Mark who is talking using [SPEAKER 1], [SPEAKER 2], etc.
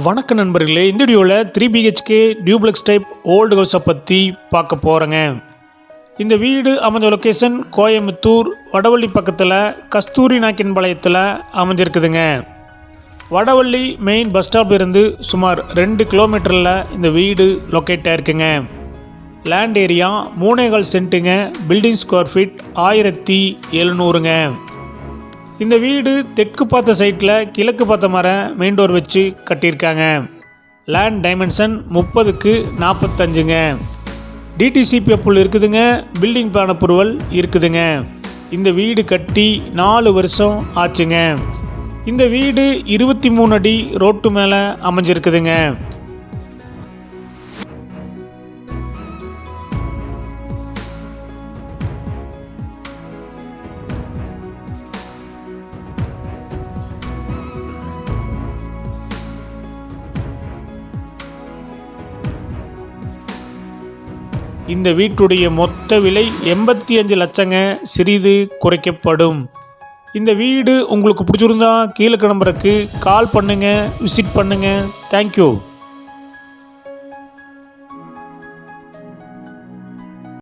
[SPEAKER 1] வணக்க நண்பர்களே இந்த வீடியோவில் three BHK duplex type old ஹவுஸை பற்றி பார்க்க போகிறேங்க இந்த வீடு அமைஞ்ச லொக்கேஷன் கோயம்புத்தூர் வடவள்ளி பக்கத்தில் கஸ்தூரி நாக்கின் பாளையத்தில் அமைஞ்சிருக்குதுங்க. வடவள்ளி மெயின் பஸ் ஸ்டாப் இருந்து சுமார் ரெண்டு கிலோமீட்டரில் இந்த வீடு லொக்கேட் ஆயிருக்குங்க. லேண்ட் ஏரியா மூணேகால் சென்ட்டுங்க பில்டிங் ஸ்கொயர் ஃபீட் ஆயிரத்தி எழுநூறுங்க. இந்த வீடு தெற்கு பார்த்த சைட்டில் கிழக்கு பார்த்த மரம் மெயின் டோர் வச்சு கட்டியிருக்காங்க. லேண்ட் டைமென்ஷன் முப்பதுக்கு நாற்பத்தஞ்சுங்க டிடிசிபி அப்புள் இருக்குதுங்க பில்டிங் பிளான் அப்ரூவல் இருக்குதுங்க. இந்த வீடு கட்டி நாலு வருஷம் ஆச்சுங்க. இந்த வீடு இருபத்தி மூணு அடி ரோட்டு மேலே அமைஞ்சிருக்குதுங்க. இந்த வீட்டுடைய மொத்த விலை எண்பத்தி அஞ்சு லட்சங்க. சிறிது குறைக்கப்படும். இந்த வீடு உங்களுக்கு பிடிச்சிருந்தா கீழே கிளம்புறக்கு கால் பண்ணுங்கள் விசிட் பண்ணுங்கள் தேங்க்யூ